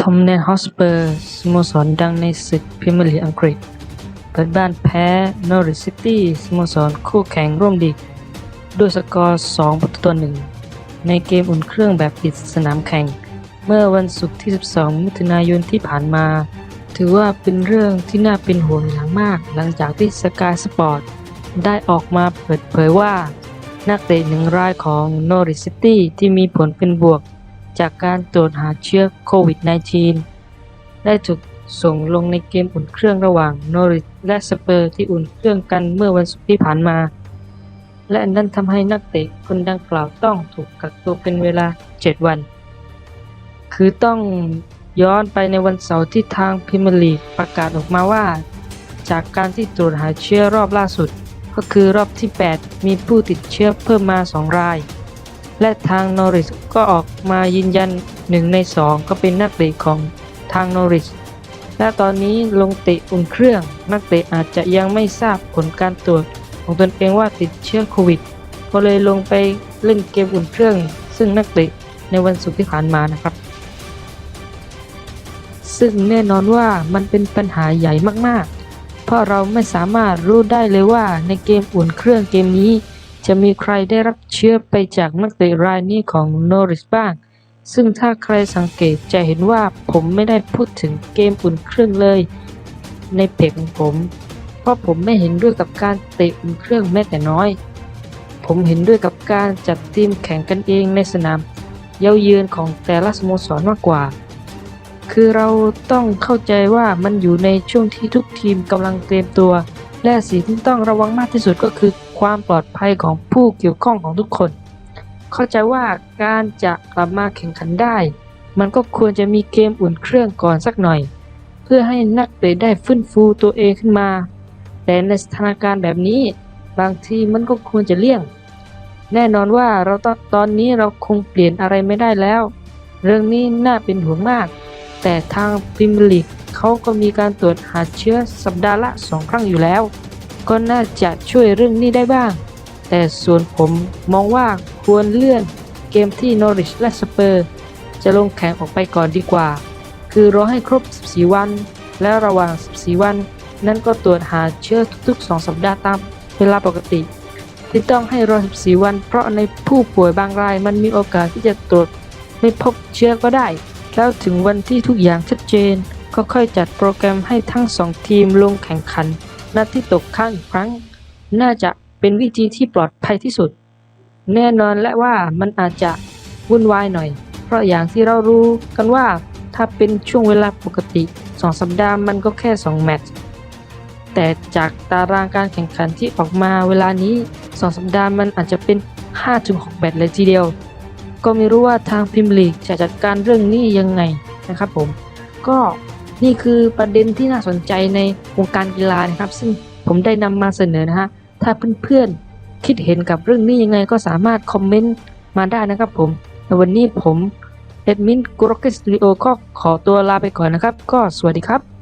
ทอมเนนฮอสเปอร์สโมสรดังในศึกพรีเมียร์ลีกอังกฤษ เปิดบ้านแพ้นอริซิตี้สโมสรคู่แข่งร่วมลีกด้วยสกอร์ 2 ประตูต่อ1ในเกมอุ่นเครื่องแบบปิดสนามแข่ง เมื่อวันศุกร์ที่ 12 มิถุนายนที่ผ่านมา ถือว่าเป็นเรื่องที่น่าเป็นห่วงอย่างมาก หลังจากที่สกายสปอร์ตได้ออกมาเปิดเผยว่า นักเตะหนึ่งรายของนอริซิตี้ที่มีผลเป็นบวก จากการตรวจหาเชื้อโควิด -19 ได้ถูกส่งลงในเกมอุ่นเครื่องระหว่างนอริและสเปอร์ที่อุ่นเครื่องกันเมื่อวันศุกร์ที่ผ่านมา และนั่นทำให้นักเตะคนดังกล่าวต้องถูกกักตัวเป็นเวลา 7 วัน คือต้องย้อนไปในวันเสาร์ที่ทางพรีเมียร์ลีกประกาศออกมาว่า จากการที่ตรวจหาเชื้อรอบล่าสุด ก็คือรอบที่ 8 มีผู้ติดเชื้อเพิ่มมา 2 ราย และทางนอริสก็ออกมายืนยัน1ใน2ก็เป็นนักเตะของทางนอริสและตอนนี้ลงเตะอุ่นเครื่อง นักเตะอาจจะยังไม่ทราบผลการตรวจของตนเองว่าติดเชื้อโควิด ก็เลยลงไปเล่นเกมอุ่นเครื่อง ซึ่งนักเตะในวันศุกร์ที่ผ่านมานะครับ ซึ่งแน่นอนว่ามันเป็นปัญหาใหญ่มากๆ เพราะเราไม่สามารถรู้ได้เลยว่าในเกมอุ่นเครื่องเกมนี้ จะมีใครได้รับเชื้อไปจากนักเตะรายนี้ของนอริสบ้าง ซึ่งถ้าใครสังเกตจะเห็นว่าผมไม่ได้พูดถึงเกมอุ่นเครื่องเลย ในเพจของผม เพราะผมไม่เห็นด้วยกับการเตะอุ่นเครื่องแม้แต่น้อย ผมเห็นด้วยกับการจัดทีมแข่งกันเองในสนามเย้าเยือนของแต่ละสโมสรมากกว่า คือเราต้องเข้าใจว่ามันอยู่ในช่วงที่ทุกทีมกำลังเตรียมตัว และสิ่งที่ต้องระวังมากที่สุดก็คือความปลอดภัยของผู้เกี่ยวข้องของทุกคน เข้าใจว่าการจะกลับมาแข่งขันได้ มันก็ควรจะมีเกมอุ่นเครื่องก่อนสักหน่อย เพื่อให้นักเตะได้ฟื้นฟูตัวเองขึ้นมา แต่ในสถานการณ์แบบนี้บางทีมันก็ควรจะเลี่ยง แน่นอนว่าเราตอนตอนนี้เราคงเปลี่ยนอะไรไม่ได้แล้ว เรื่องนี้น่าเป็นห่วงมาก แต่ทางพรีเมียร์ลีก เขาก็มีการตรวจหาเชื้อสัปดาห์ละสองครั้งอยู่แล้ว ก็น่าจะช่วยเรื่องนี้ได้บ้าง แต่ส่วนผมมองว่าควรเลื่อนเกมที่นอริชและสเปอร์จะลงแข่งออกไปก่อนดีกว่า คือรอให้ครบ 14 วัน และระหว่าง 14 วัน นั้นก็ตรวจหาเชื้อทุกๆ 2 สัปดาห์ตามเวลาปกติ ที่ต้องให้รอ 14 วัน เพราะในผู้ป่วยบางรายมันมีโอกาสที่จะตรวจไม่พบเชื้อก็ได้ แล้วถึงวันที่ทุกอย่างชัดเจน ก็ค่อยจัดโปรแกรมให้ทั้งสองทีมลงแข่งขัน นัดที่ตกค้างอีกครั้ง น่าจะเป็นวิธีที่ปลอดภัยที่สุด แน่นอนและว่ามันอาจจะวุ่นวายหน่อย เพราะอย่างที่เรารู้กันว่าถ้าเป็นช่วงเวลาปกติ2สัปดาห์มันก็แค่ 2 แมตช์แต่จากตารางการแข่งขันที่ออกมาเวลานี้ 2 สัปดาห์มันอาจจะเป็น 5-6แมตช์เลยทีเดียว ก็ไม่รู้ว่าทางพรีเมียร์ลีกจะจัดการเรื่องนี้ยังไงนะครับผม ก็ นี่คือประเด็นที่น่าสนใจในวงการกีฬานะครับ ซึ่งผมได้นำมาเสนอนะฮะ ถ้าเพื่อนๆ คิดเห็นกับเรื่องนี้ยังไงก็สามารถคอมเมนต์มาได้นะครับผมแต่วันนี้ผมเอ็ดมินกุรกิสตูดิโอก็ขอตัวลาไปก่อนนะครับ ก็สวัสดีครับ